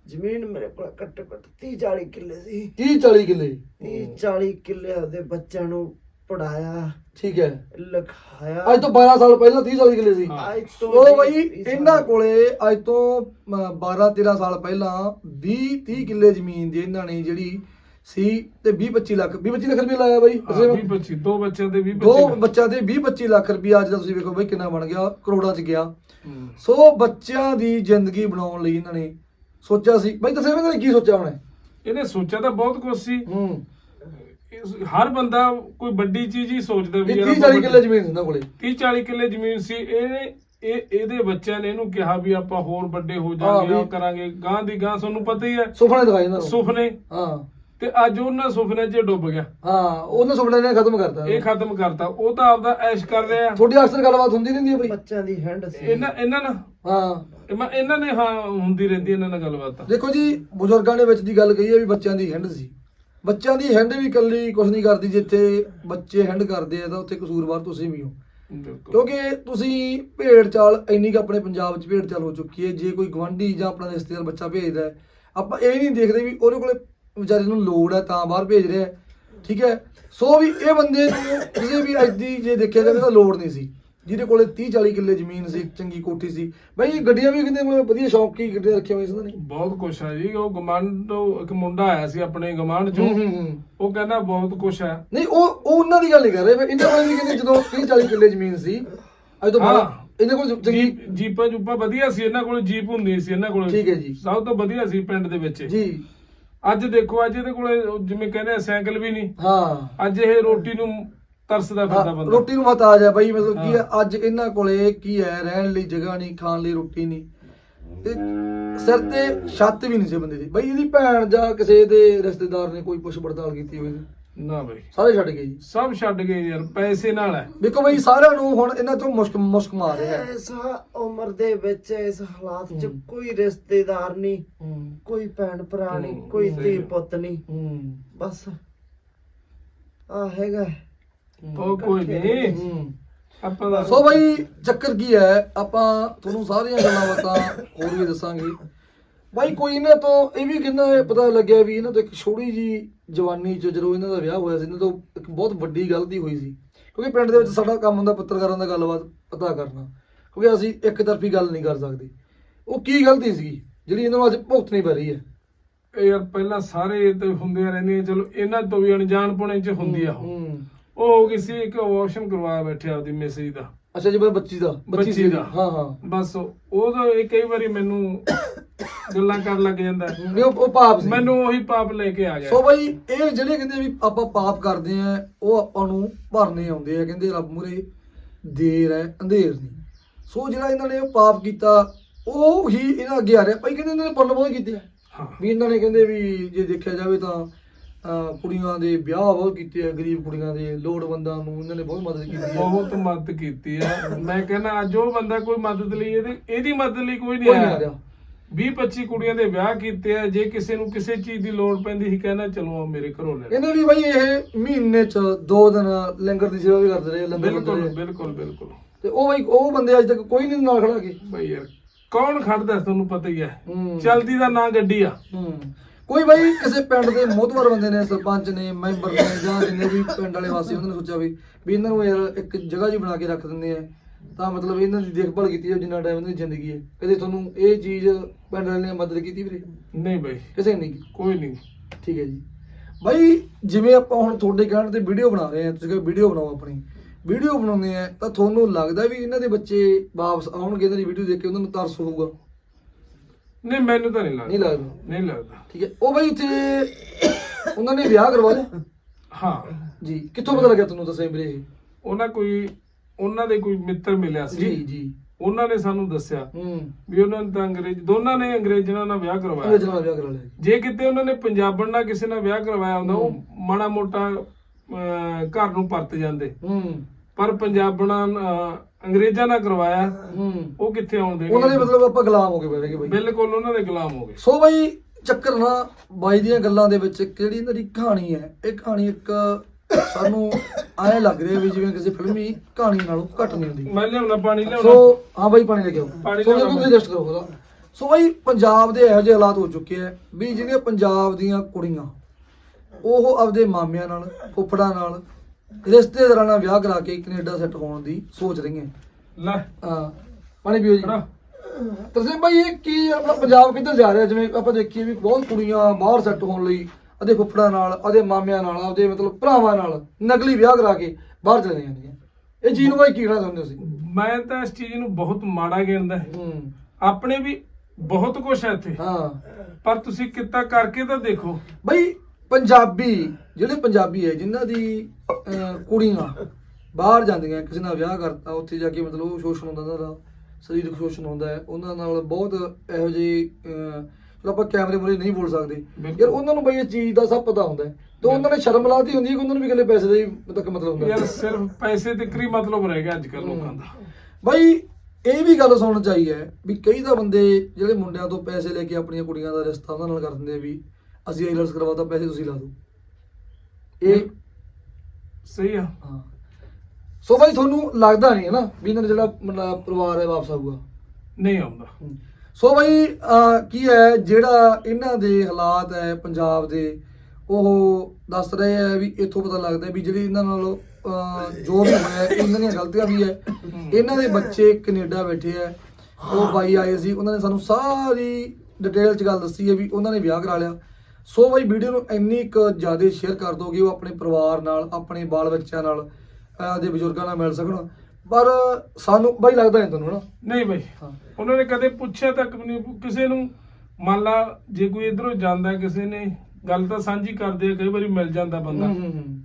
ਜ਼ਮੀਨ ਮੇਰੇ ਕੋਲ ਘੱਟੋ ਘੱਟ 30 40 ਕਿੱਲੇ ਸੀ। 30 40 ਕਿੱਲੇ? 30 40 ਕਿੱਲੇ ਉਹਦੇ ਬੱਚਿਆਂ ਨੂੰ ਪੜਾਇਆ। ਠੀਕ ਹੈ। ਲਿਖਾਇਆ। ਅੱਜ ਤੋਂ 12 ਸਾਲ ਪਹਿਲਾਂ 30 40 ਕਿੱਲੇ ਸੀ। ਅੱਜ ਤੋਂ ਉਹ ਬਈ ਸਾਲ ਇਹਨਾਂ ਕੋਲੇ ਅੱਜ ਤੋਂ 12 13 ਸਾਲ ਪਹਿਲਾਂ 20 30 ਕਿੱਲੇ ਜ਼ਮੀਨ ਦੀ ਇਹਨਾਂ ਨੇ ਜਿਹੜੀ ਸੀ ਤੇ 20 25 ਲੱਖ 20 25 ਲੱਖ ਰੁਪਏ ਲਾਇਆ ਬਾਈ। ਹਾਂ, 20-25 ਦੋ ਬੱਚਿਆਂ ਦੇ 20 ਦੋ ਬੱਚਿਆਂ ਦੇ 20 25 ਲੱਖ ਰੁਪਏ ਅੱਜ ਦਾ ਤੁਸੀਂ ਵੇਖੋ ਬਈ ਕਿੰਨਾ ਬਣ ਗਿਆ ਕਰੋੜਾਂ ਚ ਗਿਆ। ਸੋ ਬੱਚਿਆਂ ਦੀ ਜ਼ਿੰਦਗੀ ਬਣਾਉਣ ਲਈ ਇਹਨਾਂ ਨੇ ਸੋਚਿਆ ਸੀ। ਬਾਈ ਦੱਸਿਓ ਇਹਨਾਂ ਨੇ ਕੀ ਸੋਚਿਆ ਹੋਣਾ? ਇਹਨੇ ਸੋਚਿਆ ਤਾਂ ਬਹੁਤ ਕੁਝ ਸੀ। ਹੂੰ। ਇਸ- ਹਰ ਬੰਦਾ ਕੋਈ ਵੱਡੀ ਚੀਜ਼ ਹੀ ਸੋਚਦਾ ਵੀ ਯਾਰ 30 ਆਪਾਂ 40 ਕਿੱਲੇ ਜ਼ਮੀਨ ਸੀ ਇਹਨਾਂ ਕੋਲੇ। 30 40 ਕਿੱਲੇ ਜ਼ਮੀਨ ਸੀ ਇਹ ਇਹ ਇਹਦੇ ਬੱਚਿਆਂ ਨੇ ਇਹਨੂੰ ਕਿਹਾ ਵੀ ਆਪਾਂ ਹੋਰ ਵੱਡੇ ਹੋ ਜਾਾਂਗੇ ਵੀ- ਆ ਕਰਾਂਗੇ ਗਾਂ ਦੀ ਗਾਂ ਤੁਹਾਨੂੰ ਪਤਾ ਹੀ ਹੈ। ਸੁਪਨੇ ਦਿਖਾਏ ਇਹਨਾਂ ਨੂੰ। ਸੁਪਨੇ ਹਾਂ। ਤੇ ਅੱਜ ਉਹਨਾਂ ਸੁਪਨੇ 'ਚ ਡੁੱਬ ਗਿਆ। ਹਾਂ ਉਹਨਾਂ ਸੁਪਨੇ ਨੇ ਖਤਮ ਕਰਤਾ। ਇਹ ਖਤਮ ਕਰਤਾ। ਉਹ ਤਾਂ ਆਪਦਾ ਐਸ਼ ਕਰ ਰਿਹਾ। ਤੁਹਾਡੀ ਅਕਸਰ ਗੱਲਬਾਤ ਹੁੰਦੀ ਰਹਿੰਦੀ ਹੈ ਬਾਈ। ਬੱਚਿਆਂ ਦੀ ਹੈਂਡ ਸੀ। ਇਹਨਾਂ ਇਹਨਾਂ ਨਾਲ। ਹਾਂ। ਇਹ ਮੈਂ- ਇਹਨਾਂ ਨੇ ਹਾਂ ਹੁੰਦੀ ਰਹਿੰਦੀ ਇਹਨਾਂ ਨਾਲ ਗੱਲਬਾਤ ਦੇਖੋ ਜੀ ਬਜ਼ੁਰਗਾਂ ਦੇ ਵਿੱਚ ਦੀ ਗੱਲ ਕਹੀ ਹੈ ਵੀ ਬੱਚਿਆਂ ਦੀ ਹਿੰਡ ਸੀ। ਬੱਚਿਆਂ ਦੀ ਹੈਂਡ ਵੀ ਇਕੱਲੀ ਕੁਝ ਨਹੀਂ ਕਰਦੀ ਜਿੱਥੇ ਬੱਚੇ ਹੈਂਡ ਕਰਦੇ ਆ ਤਾਂ ਉੱਥੇ ਕਸੂਰਵਾਰ ਤੁਸੀਂ ਵੀ ਹੋ। ਬਿਲਕੁਲ। ਕਿਉਂਕਿ ਤੁਸੀਂ ਭੇਡ ਚਾਲ ਇੰਨੀ ਕੁ ਆਪਣੇ ਪੰਜਾਬ 'ਚ ਭੇਡ ਚਾਲ ਹੋ ਚੁੱਕੀ ਹੈ ਜੇ ਕੋਈ ਗਵਾਂਢੀ ਜਾਂ ਆਪਣਾ ਰਿਸ਼ਤੇਦਾਰ ਬੱਚਾ ਭੇਜਦਾ ਹੈ ਆਪਾਂ ਇਹ ਨਹੀਂ ਦੇਖਦੇ ਵੀ ਉਹਦੇ ਕੋਲੇ ਵਿਚਾਰੇ ਨੂੰ ਲੋੜ ਹੈ ਤਾਂ ਬਾਹਰ ਭੇਜ ਰਿਹਾ ਹੈ ਠੀਕ ਹੈ? ਸੋ ਵੀ ਇਹ ਬੰਦੇ ਨੂੰ ਕਿਸੇ ਵੀ ਅੱਜ ਦੀ ਜੇ ਦੇਖਿਆ ਜਾਵੇ ਤਾਂ ਲੋੜ ਨਹੀਂ ਸੀ। ਜਿਹਦੇ ਕੋਲੇ 30 40 ਕਿੱਲੇ ਜ਼ਮੀਨ ਸੀ ਚੰਗੀ ਕੋਠੀ ਸੀ। ਬਈ ਇਹ ਗੱਡੀਆਂ ਵੀ ਕਿੰਨੇ ਕੋਲੇ ਵਧੀਆ ਸ਼ੌਂਕੀ ਗੱਡੀਆਂ ਰੱਖੀਆਂ ਹੋਈਆਂ ਸੀ ਉਹਨਾਂ ਨੇ? ਬਹੁਤ ਕੁਛ ਹੈ ਜੀ। ਉਹ ਗਮਾਂਡ ਤੋਂ ਇੱਕ ਮੁੰਡਾ ਆਇਆ ਸੀ ਆਪਣੇ ਗਮਾਂਡ ਚੋਂ। ਹੂੰ, ਹੂੰ, ਹੂੰ। ਉਹ ਕਹਿੰਦਾ ਬਹੁਤ ਕੁਛ ਹੈ। ਨਹੀਂ ਉਹ ਉਹ ਉਹਨਾਂ ਦੀ ਗੱਲ ਨਹੀਂ ਕਰ ਰਹੇ। ਇਹਨਾਂ ਕੋਲ ਵੀ ਕਹਿੰਦੇ ਜਦੋਂ 30 40 ਕਿੱਲੇ ਜ਼ਮੀਨ ਸੀ ਅੱਜ ਤੋਂ ਬਾਅਦ। ਇਹਨਾਂ ਕੋਲ ਚੰਗੀ ਜੀਪ ਜੀਪਾਂ ਜੂਪਾਂ ਵਧੀਆ ਸੀ ਇਹਨਾਂ ਕੋਲ ਜੀਪ ਹੁੰਦੀ ਸੀ ਇਹਨਾਂ ਕੋਲ। ਠੀਕ ਹੈ ਜੀ। ਸਭ ਤੋਂ ਵਧੀਆ ਸੀ ਪਿੰਡ ਦੇ ਵਿੱਚ। ਜੀ। ਅੱਜ ਦੇਖੋ ਅੱਜ ਇਹਦੇ ਕੋਲੇ ਜਿਵੇਂ ਕਹਿੰਦੇ ਆ ਸਾਈਕਲ ਵੀ ਨਹੀਂ। ਹਾਂ। ਅੱਜ ਇਹ ਰੋਟੀ ਨੂੰ ਤਰਸਦਾ ਫਿਰਦਾ ਹਾਂ, ਬੰਦਾ। ਰੋਟੀ ਨੂੰ ਮਹਤਾਜ ਹੈ ਬਾਈ ਮਤਲਬ ਕੀ ਹੈ। ਅੱਜ ਇਹਨਾਂ ਕੋਲੇ ਕੀ ਹੈ ਰਹਿਣ ਲਈ ਜਗ੍ਹਾ ਨਹੀਂ ਖਾਣ ਲਈ ਰੋਟੀ ਨਹੀਂ। ਤੇ ਸਿਰ ਤੇ ਛੱਤ ਵੀ ਨਹੀਂ ਸੀ ਬੰਦੇ ਦੀ। ਬਾਈ ਇਹਦੀ ਭੈਣ ਜਾਂ ਕਿਸੇ ਦੇ ਰਿਸ਼ਤੇਦਾਰ ਨੇ ਕੋਈ ਪੁੱਛ ਪੜਤਾਲ ਕੀਤੀ ਹੋਵੇ ਨਾ ਬਈ। ਸਾਰੇ ਛੱਡ ਗਏ ਜੀ। ਸਭ ਛੱਡ ਗਏ ਯਾਰ ਪੈਸੇ ਨਾਲ ਹੈ। ਦੇਖੋ ਬਾਈ ਸਾਰਿਆਂ ਨੂੰ ਹੁਣ ਇਹਨਾਂ ਤੋਂ ਮੁਸ਼ਕ ਮੁਸ਼ਕ ਮਾਰ ਰਿਹਾ ਹੈ। ਇਸ ਉਮਰ ਦੇ ਵਿੱਚ ਇਸ ਹਾਲਾਤ 'ਚ। ਕੋਈ ਰਿਸ਼ਤੇਦਾਰ ਨਹੀਂ ਹੂੰ। ਕੋਈ ਭੈਣ ਭਰਾ ਨਹੀਂ ਕੋਈ ਧੀ। ਪੁੱਤ ਨਹੀਂ। ਹੂੰ। ਬਸ ਆ ਹੈਗਾ। ਉਹ ਕੋਈ ਨਹੀਂ। ਹੂੰ। ਆਪਾਂ ਦਾ ਸੋ ਬਾਈ ਚੱਕਰ ਕੀ ਹੈ? ਆਪਾਂ ਤੁਹਾਨੂੰ ਸਾਰੀਆਂ ਗੱਲਾਂ ਬਾਤਾਂ ਹੋਰ ਵੀ ਦੱਸਾਂਗੇ। ਬਾਈ ਕੋਈ ਇਹਨਾਂ ਤੋਂ ਇਹ ਵੀ ਕਿੰਨਾ ਪਤਾ ਲੱਗਿਆ ਵੀ ਇਹਨਾਂ ਤੋਂ ਇੱਕ ਛੋਟੀ ਜੀ ਜਵਾਨੀ ਚ ਜਦੋਂ ਇਹਨਾਂ ਦਾ ਵਿਆਹ ਹੋਇਆ ਸੀ ਇਹਨਾਂ ਤੋਂ ਇੱਕ ਬਹੁਤ ਵੱਡੀ ਗਲਤੀ ਹੋਈ ਸੀ। ਕਿਉਂਕਿ ਪਿੰਡ ਦੇ ਵਿੱਚ ਸਾਡਾ ਕੰਮ ਹੁੰਦਾ ਪੱਤਰਕਾਰਾਂ ਦਾ ਗੱਲਬਾਤ ਪਤਾ ਕਰਨਾ। ਕਿਉਂਕਿ ਅਸੀਂ ਇੱਕ ਤਰਫੀ ਗੱਲ ਨਹੀਂ ਕਰ ਸਕਦੇ। ਉਹ ਕੀ ਗਲਤੀ ਸੀ ਜਿਹੜੀ ਇਹਨਾਂ ਨੂੰ ਅੱਜ ਭੁਗਤਣੀ ਪੈ ਰਹੀ ਹੈ? ਇਹ ਯਾਰ ਪਹਿਲਾਂ ਸਾਰੇ ਤੇ ਹੁੰਦੀਆਂ ਰਹਿੰਦੀਆਂ ਚਲੋ ਇਹਨਾਂ ਤੋਂ ਵੀ ਅਣਜਾਣ ਪੁਣੇ ਚ ਹੁੰਦੀ ਆ ਉਹ। ਉਹ ਹੋ ਗਈ ਸੀ ਇੱਕ ਅਬੋਰਸ਼ਨ ਕਰਵਾਇਆ ਬੈਠੇ ਆਪਦੀ ਮੈਸੇਜ ਦਾ। ਅੱਛਾ ਜੀ ਬੱਚੀ ਦਾ ਬੱਚੀ ਸੀ ਦਾ। ਹਾਂ ਹਾਂ। ਬਸ ਉਹ ਤਾਂ ਇਹ ਕਈ ਵਾਰੀ ਮੈਨੂੰ ਗੱਲਾਂ ਕਰਨ ਲੱਗ ਜਾਂਦਾ। ਨਹੀਂ ਉਹ ਉਹ ਪਾਪ ਸੀ। ਮੈਨੂੰ ਉਹੀ ਪਾਪ ਲੈ ਕੇ ਆ ਗਿਆ। ਸੋ ਬਈ ਇਹ ਜਿਹੜੇ ਕਹਿੰਦੇ ਵੀ ਆਪਾਂ ਪਾਪ ਕਰਦੇ ਆ ਉਹ ਆਪਾਂ ਨੂੰ ਭਰਨੇ ਆਉਂਦੇ ਆ। ਕਹਿੰਦੇ ਰੱਬ ਮੂਰੇ ਦੇਰ ਹੈ ਅੰਧੇਰ ਨਹੀਂ। ਸੋ ਜਿਹੜਾ ਇਹਨਾਂ ਨੇ ਉਹ ਪਾਪ ਕੀਤਾ ਉਹ ਹੀ ਇਹਨਾਂ ਅੱਗੇ ਆ ਰਿਹਾ। ਭਾਈ ਕਹਿੰਦੇ ਇਹਨਾਂ ਨੇ ਪੁੰਨ ਬਹੁਤ ਕੀਤੇ ਆ। ਹਾਂ। ਵੀ ਇਹਨਾਂ ਨੇ ਕਹਿੰਦੇ ਵੀ ਜੇ ਦੇਖਿਆ ਜਾਵੇ ਤਾਂ ਕੁੜੀਆਂ ਦੇ ਵਿਆਹ ਬਹੁਤ ਕੀਤੇ ਆ ਗਰੀਬ ਕੁੜੀਆਂ ਦੇ ਲੋੜਵੰਦਾਂ ਨੂੰ ਇਹਨਾਂ ਨੇ ਬਹੁਤ ਮਦਦ ਕੀਤੀ ਹੈ ਬਹੁਤ ਮਦਦ ਕੀਤੀ ਆ। ਮੈਂ ਕਹਿੰਦਾ ਅੱਜ ਉਹ ਬੰਦਾ ਕੋਈ ਮਦਦ ਲਈ ਇਹਦੀ ਇਹਦੀ ਮਦਦ ਲਈ ਕੋਈ ਨਹੀਂ ਕੋਈ ਨਹੀਂ ਆ ਆਇਆ। ਰਿਹਾ 20 25 ਕੁੜੀਆਂ ਦੇ ਵਿਆਹ ਕੀਤੇ ਆ ਜੇ ਕਿਸੇ ਨੂੰ ਕਿਸੇ ਚੀਜ਼ ਦੀ ਲੋੜ ਪੈਂਦੀ ਸੀ ਕਹਿੰਦਾ ਚਲੋ ਆਓ ਮੇਰੇ ਘਰੋਂ ਲੈ ਲਓ। ਇਹਨੇ ਵੀ ਬਈ ਇਹ ਮਹੀਨੇ ਚ ਦੋ ਦਿਨ ਲੰਗਰ ਦੀ ਸੇਵਾ ਵੀ ਕਰਦੇ ਰਹੇ ਲੰਗਰ ਬਿਲਕੁਲ ਰਹੇ। ਬਿਲਕੁਲ ਬਿਲਕੁਲ। ਤੇ ਉਹ ਬਈ ਉਹ ਬੰਦੇ ਅੱਜ ਤੱਕ ਕੋਈ ਨਹੀਂ ਨਾਲ ਖੜਾ ਕੇ। ਬਈ ਯਾਰ ਕੌਣ ਖੜਦਾ ਤੁਹਾਨੂੰ ਪਤਾ ਹੀ ਹੈ। ਹੂੰ। ਚਲਦੀ ਦਾ ਨਾਂ ਗੱਡੀ ਆ। ਹੂੰ। ਕੋਈ ਬਾਈ ਕਿਸੇ ਪਿੰਡ ਦੇ ਮੋਹਤਵਰ ਬੰਦੇ ਨੇ ਸਰਪੰਚ ਨੇ ਮੈਂਬਰ ਨੇ ਜਾਂ ਜਿੰਨੇ ਵੀ ਪਿੰਡ ਵਾਲੇ ਵਾਸੀ ਉਹਨਾਂ ਨੇ ਸੋਚਿਆ ਵੀ ਵੀ ਇਹਨਾਂ ਨੂੰ ਯਾਰ ਇੱਕ ਜਗ੍ਹਾ ਜੀ ਬਣਾ ਕੇ ਰੱਖ ਦਿੰਦੇ ਆ। ਤਾਂ ਮਤਲਬ ਇਹਨਾਂ ਦੀ ਦੇਖਭਾਲ ਕੀਤੀ ਜਾਵੇ ਜਿੰਨਾ ਟਾਈਮ ਇਹਨਾਂ ਦੀ ਜ਼ਿੰਦਗੀ ਹੈ। ਕਦੇ ਤੁਹਾਨੂੰ ਇਹ ਚੀਜ਼ ਪਿੰਡ ਵਾਲਿਆਂ ਨੇ ਮਦਦ ਕੀਤੀ ਵੀਰੇ? ਨਹੀਂ ਬਈ। ਕਿਸੇ ਨੇ ਨਹੀਂ। ਕੋਈ ਨਹੀਂ। ਠੀਕ ਹੈ ਜੀ। ਬਾਈ ਜਿਵੇਂ ਆਪਾਂ ਹੁਣ ਤੁਹਾਡੇ ਕਹਿਣ ਤੇ ਵੀਡੀਓ ਬਣਾ ਰਹੇ ਆ ਤੁਸੀਂ ਕਹਿੰਦੇ ਵੀਡੀਓ ਬਣਾਓ ਆਪਣੀ। ਵੀਡੀਓ ਬਣਾਉਂਦੇ ਆ ਤਾਂ ਤੁਹਾਨੂੰ ਲੱਗਦਾ ਵੀ ਇਹਨਾਂ ਦੇ ਬੱਚੇ ਵਾਪਸ ਆਉਣਗੇ ਇਹਨਾਂ ਦੀ ਵੀਡੀਓ ਦੇਖ ਕੇ ਉਹਨਾਂ ਨੂੰ ਤਰਸ ਹੋਊਗਾ? ਨਹੀਂ ਮੈਨੂੰ ਤਾਂ ਨਹੀਂ ਨਹੀਂ ਲੱਗਦਾ। ਲੱਗਦਾ ਨਹੀਂ ਲੱਗਦਾ। ਠੀਕ ਹੈ। ਉਹ ਬਾਈ ਉੱਥੇ ਉਹਨਾਂ ਨੇ ਵਿਆਹ ਕਰਵਾ ਲਿਆ? ਹਾਂ। ਜੀ। ਕਿੱਥੋਂ ਪਤਾ ਲੱਗਿਆ ਤੁਹਾਨੂੰ ਦੱਸਿਆ ਵੀਰੇ ਇਹ? ਉਹਨਾਂ ਕੋਈ ਉਹਨਾਂ ਦੇ ਕੋਈ ਮਿੱਤਰ ਮਿਲਿਆ ਜੀ ਸੀ। ਜੀ ਉਹਨਾਂ ਨੇ ਸਾਨੂੰ ਦੱਸਿਆ ਹੂੰ। ਵੀ ਉਹਨਾਂ ਨੇ ਤਾਂ ਅੰਗਰੇਜ਼ ਦੋਨਾਂ ਨੇ ਅੰਗਰੇਜ਼ਾਂ ਨਾਲ ਵਿਆਹ ਕਰਵਾਇਆ। ਅੰਗਰੇਜ਼ਾਂ ਨਾਲ ਵਿਆਹ ਕਰਾ ਲਿਆ। ਜੀ। ਜੇ ਕਿਤੇ ਉਹਨਾਂ ਨੇ ਪੰਜਾਬਣ ਨਾਲ ਕਿਸੇ ਨਾਲ ਵਿਆਹ ਕਰਵਾਇਆ ਹੁੰਦਾ ਉਹ ਮਾੜਾ ਮੋਟਾ ਅਹ, ਘਰ ਨੂੰ ਪਰਤ ਜਾਂਦੇ। ਹੂੰ। ਪਰ ਪੰਜਾਬਣਾ ਅੰਗਰੇਜ਼ਾਂ ਨਾਲ ਕਰਵਾਇਆ ਉਹ ਕਿੱਥੇ ਆਉਂਦੇ ਉਹਨਾਂ ਦੇ ਮਤਲਬ ਆਪਾਂ ਗੁਲਾਮ ਹੋ ਗਏ ਬੈਠੇ ਬਾਈ। ਬਿਲਕੁਲ ਉਹਨਾਂ ਦੇ ਗੁਲਾਮ ਹੋ ਗਏ। ਸੋ ਬਾਈ ਚੱਕਰ ਨਾ ਬਾਈ ਦੀਆਂ ਗੱਲਾਂ ਦੇ ਵਿੱਚ ਇੱਕ ਜਿਹੜੀ ਇਹਨਾਂ ਦੀ ਕਹਾਣੀ ਹੈ? ਇਹ ਕਹਾਣੀ ਇੱਕ ਸਾਨੂੰ ਐਂ ਲੱਗ ਰਿਹਾ ਵੀ ਜਿਵੇਂ ਕਿਸੇ ਫਿਲਮੀ ਕਹਾਣੀ ਨਾਲੋਂ ਘੱਟ ਨਹੀਂ ਹੁੰਦੀ। ਮੈਂ ਲਿਆਉਣਾ ਪਾਣੀ ਸੋ ਲਿਆਉਣਾ ਹਾਂ ਬਾਈ ਪਾਣੀ ਲੈ ਕੇ ਆਓ। ਪਾਣੀ ਸੋ ਤੁਸੀਂ ਰੈਸਟ ਕਰੋ ਉਹਦਾ। ਸੋ ਬਾਈ ਪੰਜਾਬ ਦੇ ਇਹੋ ਜਿਹੇ ਹਾਲਾਤ ਹੋ ਚੁੱਕੇ ਆ ਵੀ ਜਿਹੜੀਆਂ ਪੰਜਾਬ ਦੀਆਂ ਕੁੜੀਆਂ ਉਹ ਆਪਦੇ ਮਾਮਿਆਂ ਨਾਲ ਫੁੱਫੜਾਂ ਨਾਲ ਰਿਸ਼ਤੇਦਾਰਾਂ ਨਾਲ ਵਿਆਹ ਕਰਾ ਕੇ ਕੈਨੇਡਾ ਸੈੱਟ ਹੋਣ ਦੀ ਸੋਚ ਰਹੀਆਂ ਲੈ। ਹਾਂ ਪਾਣੀ ਪੀਓ ਜੀ। ਫੜਾ। ਤੁਸੀਂ ਭਾਈ ਇਹ ਕੀ ਆਪਣਾ ਪੰਜਾਬ ਕਿੱਧਰ ਜਾ ਰਿਹਾ? ਜਿਵੇਂ ਆਪਾਂ ਦੇਖੀਏ ਵੀ ਬਹੁਤ ਕੁੜੀਆਂ ਬਾਹਰ ਸੈੱਟ ਹੋਣ ਲਈ ਅਦੇ ਫੁੱਫੜਾਂ ਨਾਲ ਅਦੇ ਮਾਮਿਆਂ ਨਾਲ ਆਪਦੇ ਮਤਲਬ ਭਰਾਵਾਂ ਨਾਲ ਨਕਲੀ ਵਿਆਹ ਕਰਾ ਕੇ ਬਾਹਰ ਚਲੇ ਜਾਂਦੀਆਂ ਇਹ ਚੀਜ਼ ਨੂੰ ਭਾਈ ਕੀ ਕਹਿਣਾ ਚਾਹੁੰਦੇ ਹੋ ਤੁਸੀਂ? ਮੈਂ ਤਾਂ ਇਸ ਚੀਜ਼ ਨੂੰ ਬਹੁਤ ਮਾੜਾ ਗਿਣਦਾ ਹੂੰ। ਆਪਣੇ ਵੀ ਬਹੁਤ ਕੁਝ ਹੈ ਇੱਥੇ। ਹਾਂ। ਪਰ ਤੁਸੀਂ ਕਿੱਤਾ ਕਰਕੇ ਤਾਂ ਦੇਖੋ। ਬਈ ਪੰਜਾਬੀ ਜਿਹੜੇ ਪੰਜਾਬੀ ਹੈ ਜਿਨ੍ਹਾਂ ਦੀ ਅਹ, ਕੁੜੀਆਂ ਬਾਹਰ ਜਾਂਦੀਆਂ ਕਿਸੇ ਨਾਲ ਵਿਆਹ ਕਰਤਾ ਉੱਥੇ ਜਾ ਕੇ ਮਤਲਬ ਉਹ ਸ਼ੋਸ਼ਣ ਹੁੰਦਾ ਉਹਨਾਂ ਦਾ ਸਰੀਰਕ ਸ਼ੋਸ਼ਣ ਹੁੰਦਾ ਹੈ ਉਹਨਾਂ ਨਾਲ ਬਹੁਤ ਇਹੋ ਜਿਹੀ ਅਹ, ਚਲੋ ਆਪਾਂ ਕੈਮਰੇ ਮੂਹਰੇ ਨਹੀਂ ਬੋਲ ਸਕਦੇ। ਬਿਲਕੁਲ। ਯਾਰ ਉਹਨਾਂ ਨੂੰ ਬਈ ਇਹ ਚੀਜ਼ ਦਾ ਸਭ ਪਤਾ ਹੁੰਦਾ ਹੈ। ਤੇ ਉਹਨਾਂ ਨੇ ਸ਼ਰਮ ਲਾਤੀ ਹੁੰਦੀ ਹੈ ਕਿ ਉਹਨਾਂ ਨੂੰ ਵੀ ਇਕੱਲੇ ਪੈਸੇ ਦਾ ਹੀ ਤੱਕ ਮਤਲਬ ਹੁੰਦਾ ਯਾਰ ਹੈ ਸਿਰਫ ਪੈਸੇ ਤੇ ਕਰੀ ਮਤਲਬ ਰਹਿ ਗਿਆ ਅੱਜ ਕੱਲ ਲੋਕਾਂ ਦਾ? ਬਈ ਇਹ ਵੀ ਗੱਲ ਸੁਣਨ ਹੈ ਵੀ ਕਈ ਤਾਂ ਬੰਦੇ ਜਿਹੜੇ ਮੁੰਡਿਆਂ ਤੋਂ ਪੈਸੇ ਲੈ ਕੇ ਆਪਣੀਆਂ ਕੁੜੀਆਂ ਦਾ ਰਿਸ਼ਤਾ ਉਹਨਾਂ ਨਾਲ ਕਰ ਦਿੰਦੇ ਆ ਵੀ ਅਸੀਂ ਆਈਲਟਸ ਕਰਵਾਤਾ ਪੈਸੇ ਤੁਸੀਂ ਲਾ ਦਿਓ। ਇਹ ਸਹੀ ਆ। ਹਾਂ। ਸੋ ਬਾਈ ਤੁਹਾਨੂੰ ਲੱਗਦਾ ਨਹੀਂ ਹੈ ਨਾ ਵੀ ਇਹਨਾਂ ਦਾ ਜਿਹੜਾ ਮਤਲਬ ਪਰਿਵਾਰ ਹੈ ਵਾਪਸ ਆਊਗਾ? ਨਹੀਂ ਆਉਂਦਾ। ਸੋ ਬਾਈ ਕੀ ਹੈ ਜਿਹੜਾ ਇਹਨਾਂ ਦੇ ਹਾਲਾਤ ਹੈ ਪੰਜਾਬ ਦੇ ਉਹ ਦੱਸ ਰਹੇ ਆ ਵੀ ਇੱਥੋਂ ਪਤਾ ਲੱਗਦਾ ਵੀ ਜਿਹੜੀ ਇਹਨਾਂ ਨਾਲ ਜੋ ਵੀ ਹੋਇਆ ਇਹਨਾਂ ਦੀਆਂ ਗਲਤੀਆਂ ਵੀ ਹੈ। ਇਹਨਾਂ ਦੇ ਬੱਚੇ ਕੈਨੇਡਾ ਬੈਠੇ ਆ ਉਹ ਬਾਈ ਆਏ ਸੀ ਉਹਨਾਂ ਨੇ ਸਾਨੂੰ ਸਾਰੀ ਡਿਟੇਲ ਚ ਗੱਲ ਦੱਸੀ ਹੈ ਵੀ ਉਹਨਾਂ ਨੇ ਵਿਆਹ ਕਰਾ ਲਿਆ। ਸੋ ਬਾਈ ਵੀਡੀਓ ਨੂੰ ਇੰਨੀ ਕੁ ਜ਼ਿਆਦਾ ਸ਼ੇਅਰ ਕਰ ਦਿਓ ਕਿ ਉਹ ਆਪਣੇ ਪਰਿਵਾਰ ਨਾਲ ਆਪਣੇ ਬਾਲ ਬੱਚਿਆਂ ਨਾਲ ਦੇ ਬਜ਼ੁਰਗਾਂ ਨਾਲ ਮਿਲ ਸਕਣ। ਪਰ ਸਾਨੂੰ ਬਾਈ ਲੱਗਦਾ ਨਹੀਂ ਤੁਹਾਨੂੰ ਹਨਾ? ਨਹੀਂ ਬਈ। ਉਹਨਾਂ ਨੇ ਕਦੇ ਪੁੱਛਿਆ ਤੱਕ ਵੀ ਨਹੀਂ ਕਿਸੇ ਨੂੰ ਮੰਨ ਲਾ ਜੇ ਕੋਈ ਇਧਰੋਂ ਜਾਂਦਾ ਕਿਸੇ ਨੇ ਗੱਲ ਤਾਂ ਸਾਂਝੀ ਕਰਦੇ ਆ ਕਈ ਵਾਰੀ ਮਿਲ ਜਾਂਦਾ ਬੰਦਾ।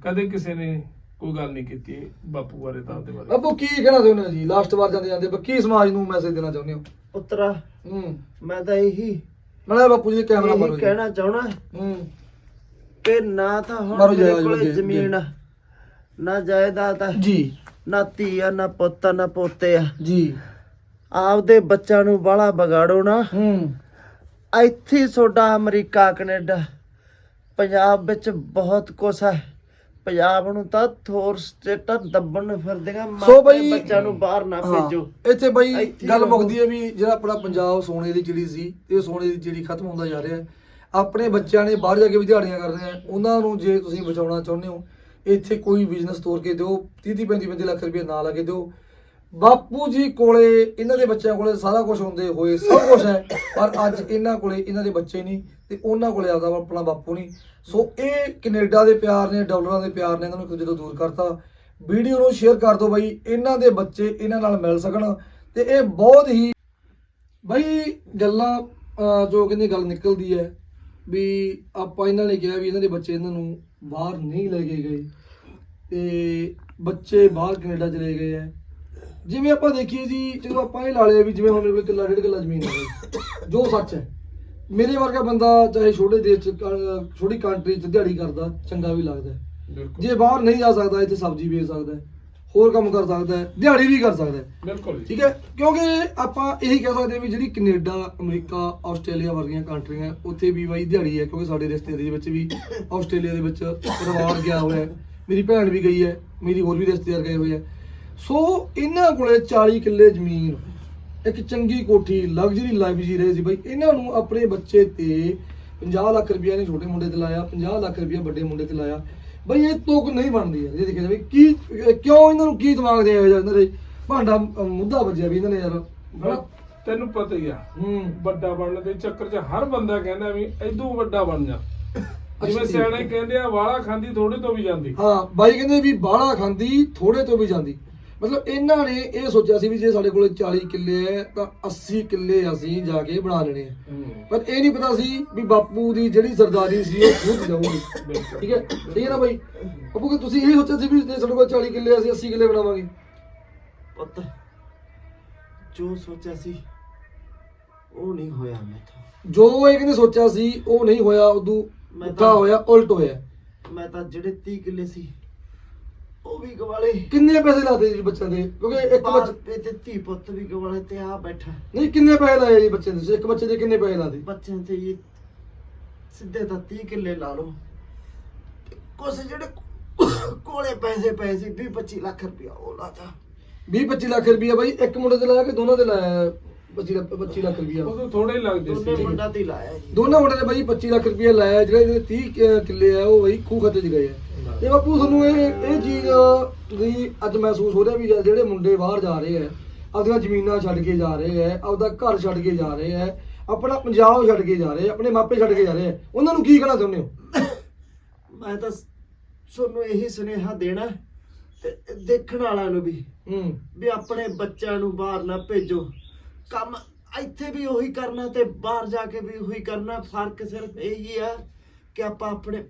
ਕਦੇ ਕਿਸੇ ਨੇ ਕੋਈ ਗੱਲ ਨਹੀਂ ਕੀਤੀ ਬਾਪੂ ਬਾਰੇ ਤਾਂ ਉਹਦੇ ਬਾਰੇ। ਅੱਬੂ ਕੀ ਕਹਿਣਾ ਚਾਹੁੰਦੇ ਹੋ ਜੀ? ਲਾਸਟ ਵਾਰ ਜਾਂਦੇ ਜਾਂਦੇ ਕੀ ਸਮਾਜ ਨੂੰ ਮੈਸੇਜ ਦੇਣਾ ਚਾਹੁੰਦੇ ਹੋ? ਪੁੱਤਰਾ ਹੂੰ। ਮੈਂ ਤਾਂ ਇਹੀ ਨਾਲੇ ਬਾਪੂ ਜੀ ਕੈਮਰਾ ਮਾਰੋ ਇਹੀ ਜੀ। ਕਹਿਣਾ ਚਾਹਣਾ ਹੂੰ ਕਿ ਨਾ ਤਾਂ ਹੁਣ ਮੇਰੇ ਜਾਇਜ਼ ਕੋਲੇ ਜ਼ਮੀਨ ਆ, ਨਾ ਜਾਇਦਾਦ ਆ ਜੀ। ਨਾ ਧੀ ਆ ਨਾ ਪੁੱਤ ਆ ਨਾ ਪੋਤੇ ਆ। ਜੀ। ਆਪਦੇ ਬੱਚਿਆਂ ਨੂੰ ਬਾਹਲਾ ਵਿਗਾੜੋ ਨਾ। ਹੂੰ। ਇੱਥੇ ਤੁਹਾਡਾ ਅਮਰੀਕਾ ਕੈਨੇਡਾ ਪੰਜਾਬ ਵਿੱਚ ਬਹੁਤ ਕੁਛ ਹੈ। ਪੰਜਾਬ ਨੂੰ ਤਾਂ ਥੋਰ ਸਟੇਟਾਂ ਦੱਬਣ ਨੂੰ ਫਿਰਦੀਆਂ ਸੋ ਬਈ- ਬੱਚਿਆਂ ਨੂੰ ਬਾਹਰ ਨਾ ਹਾਂ, ਭੇਜੋ। ਇੱਥੇ ਬਈ ਇੱਥੇ ਗੱਲ। ਮੁੱਕਦੀ ਹੈ ਵੀ ਜਿਹੜਾ ਆਪਣਾ ਪੰਜਾਬ ਸੋਨੇ ਦੀ ਚਿੜੀ ਸੀ ਇਹ ਸੋਨੇ ਦੀ ਚਿੜੀ ਖਤਮ ਹੁੰਦਾ ਜਾ ਰਿਹਾ ਹੈ। ਆਪਣੇ ਬੱਚਿਆਂ ਨੇ ਬਾਹਰ ਜਾ ਕੇ ਵੀ ਦਿਹਾੜੀਆਂ ਕਰਦੇ ਆ ਉਹਨਾਂ ਨੂੰ ਜੇ ਤੁਸੀਂ ਬਚਾਉਣਾ ਚਾਹੁੰਦੇ ਹੋ ਇੱਥੇ ਕੋਈ ਬਿਜ਼ਨਸ ਤੋਰ ਕੇ ਦਿਓ 30 35 35 ਲੱਖ ਰੁਪਏ ਨਾ ਲੱਗੇ ਦਿਓ। ਬਾਪੂ ਜੀ ਕੋਲੇ, ਇਹਨਾਂ ਦੇ ਬੱਚਿਆਂ ਕੋਲੇ ਸਾਰਾ ਕੁਝ ਹੁੰਦੇ ਹੋਏ ਸਭ ਕੁਝ ਹੈ, ਪਰ ਅੱਜ ਇਹਨਾਂ ਕੋਲੇ ਇਹਨਾਂ ਦੇ ਬੱਚੇ ਨਹੀਂ ਤੇ ਉਹਨਾਂ ਕੋਲੇ ਆਪਦਾ ਆਪਣਾ ਬਾਪੂ ਨਹੀਂ। ਸੋ ਇਹ ਕੈਨੇਡਾ ਦੇ ਪਿਆਰ ਨੇ, ਡਾਲਰਾਂ ਦੇ ਪਿਆਰ ਨੇ ਇਹਨਾਂ ਨੂੰ ਜਦੋਂ ਦੂਰ ਕਰਤਾ। ਵੀਡੀਓ ਨੂੰ ਸ਼ੇਅਰ ਕਰ ਦਿਓ ਬਾਈ, ਇਹਨਾਂ ਦੇ ਬੱਚੇ ਇਹਨਾਂ ਨਾਲ ਮਿਲ ਸਕਣ ਤੇ ਇਹ ਬਹੁਤ ਹੀ ਬਈ ਗੱਲਾਂ ਜੋ ਕਹਿੰਦੇ ਗੱਲ ਨਿਕਲਦੀ ਹੈ ਵੀ ਆਪਾਂ ਇਹਨਾਂ ਨੇ ਕਿਹਾ ਵੀ ਇਹਨਾਂ ਦੇ ਬੱਚੇ ਇਹਨਾਂ ਨੂੰ ਬਾਹਰ ਨਹੀਂ ਲੈ ਕੇ ਗਏ ਤੇ ਬੱਚੇ ਬਾਹਰ ਕੈਨੇਡਾ ਚਲੇ ਗਏ ਹੈ। ਜਿਵੇਂ ਆਪਾਂ ਦੇਖੀਏ ਜੀ ਜਦੋਂ ਆਪਾਂ ਇਹ ਲਾ ਲਿਆ ਵੀ ਜਿਵੇਂ ਹੁਣ ਮੇਰੇ ਕੋਲ ਕਿੱਲਾ ਡੇਢ ਕਿੱਲਾ ਜ਼ਮੀਨ ਹੈ ਜੋ ਸੱਚ ਹੈ। ਮੇਰੇ ਵਰਗਾ ਬੰਦਾ ਚਾਹੇ ਛੋਟੇ ਦੇਸ਼ ਚ ਕ- ਛੋਟੀ ਕੰਟਰੀ ਚ ਦਿਹਾੜੀ ਕਰਦਾ ਚੰਗਾ ਵੀ ਲੱਗਦਾ ਹੈ। ਬਿਲਕੁਲ। ਜੇ ਬਾਹਰ ਨਹੀਂ ਜਾ ਸਕਦਾ ਇੱਥੇ ਸਬਜ਼ੀ ਵੇਚ ਸਕਦਾ ਹੈ, ਹੋਰ ਕੰਮ ਕਰ ਸਕਦਾ ਹੈ ਦਿਹਾੜੀ ਵੀ ਕਰ ਸਕਦਾ ਹੈ। ਬਿਲਕੁਲ ਜੀ। ਠੀਕ ਹੈ? ਕਿਉਂਕਿ ਆਪਾਂ ਇਹੀ ਕਹਿ ਸਕਦੇ ਹਾਂ ਵੀ ਜਿਹੜੀ ਕੈਨੇਡਾ ਅਮਰੀਕਾ ਆਸਟ੍ਰੇਲੀਆ ਵਰਗੀਆਂ ਕੰਟਰੀਆਂ ਉੱਥੇ ਵੀ ਬਾਈ ਦਿਹਾੜੀ ਹੈ ਕਿਉਂਕਿ ਸਾਡੇ ਰਿਸ਼ਤੇਦਾਰੀ ਦੇ ਵਿੱਚ ਵੀ ਆਸਟ੍ਰੇਲੀਆ ਦੇ ਵਿੱਚ ਪਰਿਵਾਰ ਗਿਆ ਹੋਇਆ ਹੈ। ਮੇਰੀ ਭੈਣ ਵੀ ਗਈ ਹੈ ਮੇਰੀ ਹੋਰ ਵੀ ਰਿਸ਼ਤੇਦਾਰ ਗਏ ਹੋਏ ਹੈ। ਸੋ ਇਹਨਾਂ ਕੋਲੇ 40 ਕਿੱਲੇ ਜ਼ਮੀਨ ਇੱਕ ਚੰਗੀ ਕੋਠੀ ਲਗਜ਼ਰੀ ਲਾਈਫ ਜੀ ਰਹੇ ਸੀ ਬਾਈ। ਇਹਨਾਂ ਨੂੰ ਆਪਣੇ ਬੱਚੇ ਤੇ 50 ਲੱਖ ਰੁਪਇਆ ਨੇ ਛੋਟੇ ਮੁੰਡੇ ਤੇ ਲਾਇਆ 50 ਲੱਖ ਰੁਪਇਆ ਵੱਡੇ ਮੁੰਡੇ ਤੇ ਲਾਇਆ। ਬਈ ਇਹ ਤੁਕ ਨਹੀਂ ਬਣਦੀ ਹੈ। ਜੇ ਦੇਖਿਆ ਜਾਵੇ ਕੀ ਕਿਉਂ ਇਹਨਾਂ ਨੂੰ ਕੀ ਦਿਮਾਗ ਦੇ ਆਇਆ ਇਹਨਾਂ ਦੇ ਭਾਂਡਾ ਮੁੱਦਾ ਵੱਜਿਆ ਵੀ ਇਹਨਾਂ ਨੇ ਯਾਰ। ਤੈਨੂੰ ਪਤਾ ਹੀ ਆ ਹੂੰ। ਵੱਡਾ ਬਣਨ ਦੇ ਚੱਕਰ 'ਚ ਹਰ ਬੰਦਾ ਕਹਿੰਦਾ ਵੀ ਐਦੋਂ ਵੱਡਾ ਬਣ ਜਾ। ਜਿਵੇਂ। ਸਿਆਣੇ ਕਹਿੰਦੇ ਆ ਵਾਲਾ ਖਾਂਦੀ ਥੋੜੇ ਤੋਂ ਵੀ ਜਾਂਦੀ। ਹਾਂ ਬਾਈ ਕਹਿੰਦੇ ਵੀ ਬਾਹਲਾ ਖਾਂਦੀ ਥੋੜੇ ਤੋਂ ਵੀ ਜਾਂਦੀ। ਮਤਲਬ ਇਹਨਾਂ ਨੇ ਇਹ ਸੋਚਿਆ ਸੀ ਵੀ ਜੇ ਸਾਡੇ ਕੋਲ 40 ਕਿੱਲੇ ਹੈ ਤਾਂ 80 ਕਿੱਲੇ ਅਸੀਂ ਜਾ ਕੇ ਬਣਾ ਲੈਣੇ ਆ। ਪਰ ਇਹ ਨਹੀਂ ਪਤਾ ਸੀ ਵੀ ਬਾਪੂ ਦੀ ਜਿਹੜੀ ਸਰਦਾਰੀ ਸੀ ਉਹ ਖੁਦ ਜਾਊਗੀ। ਠੀਕ ਹੈ? ਠੀਕ ਹੈ ਨਾ ਬਾਈ? ਬਾਪੂ ਕਿ ਤੁਸੀਂ ਇਹ ਸੋਚਿਆ ਸੀ ਵੀ ਜੇ ਸਾਡੇ ਕੋਲ 40 ਕਿੱਲੇ ਅਸੀਂ 80 ਕਿੱਲੇ ਬਣਾਵਾਂਗੇ? ਪੁੱਤ ਜੋ ਸੋਚਿਆ ਸੀ ਉਹ ਨਹੀਂ ਹੋਇਆ ਮੈਥੋਂ ਜੋ ਇਹ ਕਹਿੰਦੇ ਸੋਚਿਆ ਸੀ ਉਹ ਨਹੀਂ ਹੋਇਆ ਉਦੋਂ ਮੈਂ ਤਾਂ- ਹੋਇਆ ਉਲਟ ਹੋਇਆ। ਮੈਂ ਤਾਂ ਜਿਹੜੇ 30 ਕਿੱਲੇ ਸੀ ਉਹ ਵੀ ਗਵਾਲੇ। ਕਿੰਨੇ ਪੈਸੇ ਲਾਦੇ ਜੀ ਬੱਚਿਆਂ ਦੇ? ਕਿਉਂਕਿ ਇੱਕ ਬੱਚ ਤੇ ਧੀ ਪੁੱਤ ਵੀ ਗਵਾਲੇ ਤੇ ਆ ਬੈਠਾ। ਨਹੀਂ ਕਿੰਨੇ ਪੈਸੇ ਲਾਏ ਜੀ ਬੱਚੇ ਦੇ? ਤੁਸੀਂ ਇੱਕ ਬੱਚੇ ਦੇ ਕਿੰਨੇ ਪੈਸੇ ਲਾਦੇ ਬੱਚਿਆਂ ਤੇ ਇਹ ਸਿੱਧੇ ਤਾਂ 30 ਕਿੱਲੇ ਲਾ ਲਓ। ਕੁਛ ਜਿਹੜੇ ਕੋਲੇ ਪੈਸੇ ਪਏ ਸੀ 20 25 ਲੱਖ ਰੁਪਇਆ ਉਹ ਲਾਤਾ। 20 25 ਲੱਖ ਰੁਪਇਆ ਬਾਈ ਇੱਕ ਮੁੰਡੇ ਤੇ ਲਾਇਆ ਕਿ ਦੋਨਾਂ ਤੇ ਲਾਇਆ? 25 ਲੱਖ 25 ਲੱਖ ਰੁਪਇਆ ਉਦੋਂ ਥੋੜੇ ਹੀ ਲੱਗਦੇ ਦੋਨੇ ਸੀ ਮੁੰਡਾ ਤੇ ਹੀ ਲਾਇਆ ਜੀ। ਦੋਨਾਂ ਮੁੰਡਿਆਂ ਨੇ ਬਾਈ 25 ਲੱਖ ਰੁਪਇਆ ਲਾਇਆ ਜਿਹੜੇ ਇਹਦੇ 30 ਕਿ- ਕਿੱਲੇ ਆ ਉਹ ਬਾਈ ਖੂਹ ਖਾਤੇ 'ਚ ਗਏ ਆ। ਤੇ ਬਾਪੂ ਤੁਹਾਨੂੰ ਇਹ ਇਹ ਚੀਜ਼ ਤੁਸੀਂ ਅੱਜ ਮਹਿਸੂਸ ਹੋ ਰਿਹਾ ਵੀ ਜਿਹੜੇ ਮੁੰਡੇ ਬਾਹਰ ਜਾ ਰਹੇ ਆ ਆਪਣੀਆਂ ਜ਼ਮੀਨਾਂ ਛੱਡ ਕੇ ਜਾ ਰਹੇ ਆ ਆਪਦਾ ਘਰ ਛੱਡ ਕੇ ਜਾ ਰਹੇ ਆ ਆਪਣਾ ਪੰਜਾਬ ਛੱਡ ਕੇ ਜਾ ਰਹੇ ਆ ਆਪਣੇ ਮਾਪੇ ਛੱਡ ਕੇ ਜਾ ਰਹੇ ਆ ਉਹਨਾਂ ਨੂੰ ਕੀ ਕਹਿਣਾ ਚਾਹੁੰਦੇ ਹੋ? ਮੈਂ ਤਾਂ ਤੁਹਾਨੂੰ ਇਹੀ ਸੁਨੇਹਾ ਦੇਣਾ ਤੇ ਦੇਖਣ ਵਾਲਿਆਂ ਨੂੰ ਵੀ ਹੂੰ। ਵੀ ਆਪਣੇ ਬੱਚਿਆਂ ਨੂੰ ਬਾਹਰ ਨਾ ਭੇਜੋ। ਕੰਮ ਇੱਥੇ ਵੀ ਉਹੀ ਕਰਨਾ ਤੇ ਬਾਹਰ ਜਾ ਕੇ ਵੀ ਉਹੀ ਕਰਨਾ ਫ਼ਰਕ ਸਿਰਫ ਇਹੀ ਆ ਕਿ ਆਪਾਂ ਆਪਣੇ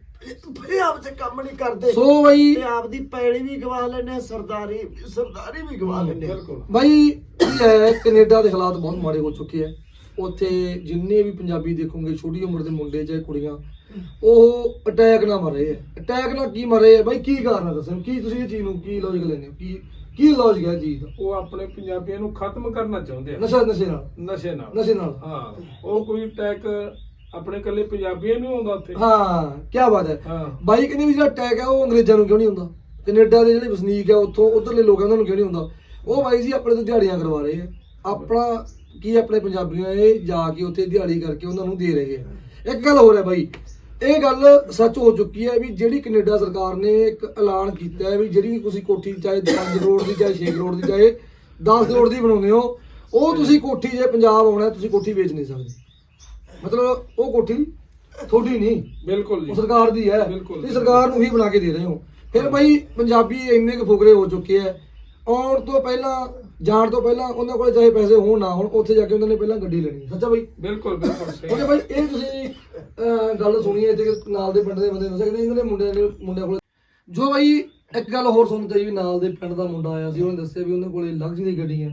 ਪੰਜਾਬ 'ਚ ਕੰਮ ਨਹੀਂ ਕਰਦੇ। ਸੋ ਬਾਈ ਤੇ ਆਪਦੀ ਪੈਲੀ ਵੀ ਗਵਾ ਲੈਣੇ ਸਰਦਾਰੀ ਸਰਦਾਰੀ ਵੀ ਗਵਾ ਲੈਣੇ ਬਿਲਕੁਲ। ਬਾਈ ਕੈਨੇਡਾ ਦੇ ਹਾਲਾਤ ਬਹੁਤ ਮਾੜੇ ਹੋ ਚੁੱਕੇ ਆ। ਉੱਥੇ ਜਿੰਨੇ ਵੀ ਪੰਜਾਬੀ ਦੇਖੋਗੇ ਛੋਟੀ ਉਮਰ ਦੇ ਮੁੰਡੇ ਚਾਹੇ ਕੁੜੀਆਂ ਉਹ ਅਟੈਕ ਨਾਲ ਮਰ। ਰਹੇ ਆ ਅਟੈਕ ਨਾਲ ਕੀ ਮਰ? ਰਹੇ ਆ ਬਾਈ ਕੀ ਕਾਰਨ ਆ ਦੱਸੋ? ਕੀ ਤੁਸੀਂ ਇਹ ਚੀਜ਼ ਨੂੰ ਕੀ ਲੌਜੀਕ ਲੈਂਦੇ ਹੋ? ਕੀ ਕੀ ਹੈ ਇਹ ਚੀਜ਼ ਦਾ ਉਹ ਆਪਣੇ ਪੰਜਾਬੀਆਂ ਨੂੰ ਖਤਮ ਕਰਨਾ ਚਾਹੁੰਦੇ ਆ। ਨਸ਼ਾ ਨਸ਼ੇ ਨਾਲ? ਨਸ਼ੇ ਨਾਲ। ਨਸ਼ੇ ਨਾਲ? ਹਾਂ। ਉਹ ਕੋਈ ਟੈਕ ਆਪਣੇ ਕੱਲੇ ਪੰਜਾਬੀਆਂ ਨੂੰ ਆਉਂਦਾ ਉੱਥੇ। ਹਾਂ ਕੀ ਬਾਤ ਹੈ। ਹਾਂ। ਬਾਈ ਕਹਿੰਦੇ ਵੀ ਜਿਹੜਾ ਅਟੈਕ ਹੈ ਉਹ ਅੰਗਰੇਜ਼ਾਂ ਨੂੰ ਕਿਉਂ ਨਹੀਂ ਹੁੰਦਾ ਕੈਨੇਡਾ ਦੇ ਜਿਹੜੇ ਵਸਨੀਕ ਆ ਉੱਥੋਂ ਉਧਰਲੇ ਲੋਕਾਂ ਨੂੰ ਕਿਉਂ ਨਹੀਂ ਹੁੰਦਾ ਉਹ ਬਾਈ ਜੀ ਆਪਣੇ ਤੋਂ ਦਿਹਾੜੀਆਂ ਕਰਵਾ ਰਹੇ ਆ। ਆਪਣਾ ਕੀ ਆਪਣੇ ਪੰਜਾਬੀਆਂ ਇਹ ਜਾ ਕੇ ਉੱਥੇ ਦਿਹਾੜੀ ਕਰਕੇ ਉਹਨਾਂ ਨੂੰ ਦੇ ਰਹੇ ਆ। ਇੱਕ ਗੱਲ ਹੋਰ ਹੈ ਬਾਈ। ਇਹ ਗੱਲ ਸੱਚ ਹੋ ਚੁੱਕੀ ਹੈ ਵੀ ਜਿਹੜੀ ਕੈਨੇਡਾ ਸਰਕਾਰ ਨੇ ਇੱਕ ਐਲਾਨ ਕੀਤਾ ਹੈ ਵੀ ਜਿਹੜੀ ਤੁਸੀਂ ਕੋਠੀ ਚਾਹੇ 5 ਕਰੋੜ ਦੀ ਚਾਹੇ 6 ਕਰੋੜ ਦੀ ਚਾਹੇ 10 ਕਰੋੜ ਦੀ ਬਣਾਉਂਦੇ ਹੋ ਉਹ ਤੁਸੀਂ ਕੋਠੀ ਜੇ ਪੰਜਾਬ ਆਉਣਾ ਤੁਸੀਂ ਕੋਠੀ ਵੇਚ ਨਹੀਂ ਸਕਦੇ। ਮਤਲਬ ਉਹ ਕੋਠੀ ਤੁਹਾਡੀ ਨਹੀਂ। ਬਿਲਕੁਲ ਜੀ। ਸਰਕਾਰ ਦੀ ਹੈ। ਤੁਸੀਂ ਸਰਕਾਰ ਨੂੰ ਹੀ ਬਣਾ ਕੇ ਦੇ ਰਹੇ ਹੋ। ਫਿਰ ਭਾਈ ਪੰਜਾਬੀ ਇੰਨੇ ਕੁ ਫੁਕਰੇ ਹੋ ਚੁੱਕੇ ਆ ਆਉਣ ਤੋਂ ਪਹਿਲਾਂ ਜਾਣ ਤੋਂ ਪਹਿਲਾਂ ਉਹਨਾਂ ਕੋਲੇ ਚਾਹੇ ਪੈਸੇ ਹੋਣ ਨਾ ਹੋਣ ਉੱਥੇ ਜਾ ਕੇ ਉਹਨਾਂ ਨੇ ਪਹਿਲਾਂ ਗੱਡੀ ਲੈਣੀ। ਸੱਚਾ ਭਾਈ ਬਿਲਕੁਲ ਬਿਲਕੁਲ ਸਹੀ ਉਹਦੇ ਭਾਈ ਇਹ ਤੁਸੀਂ ਅਹ, ਗੱਲ ਸੁਣੀ ਹੈ ਤੇ ਨਾਲ ਦੇ ਪਿੰਡ ਦੇ ਬੰਦੇ ਦੱਸ ਸਕਦੇ ਇਹਨਾਂ ਦੇ ਮੁੰਡਿਆਂ ਨੇ ਮੁੰਡਿਆਂ ਕੋਲੇ ਜੋ ਭਾਈ ਇੱਕ ਗੱਲ ਹੋਰ ਸੁਣਨ ਚਾਹੀ ਵੀ ਨਾਲ ਦੇ ਪਿੰਡ ਦਾ ਮੁੰਡਾ ਆਇਆ ਸੀ ਉਹਨੇ ਦੱਸਿਆ ਵੀ ਉਹਨਾਂ ਕੋਲੇ ਲਗਜ਼ਰੀ ਗੱਡੀ ਹੈ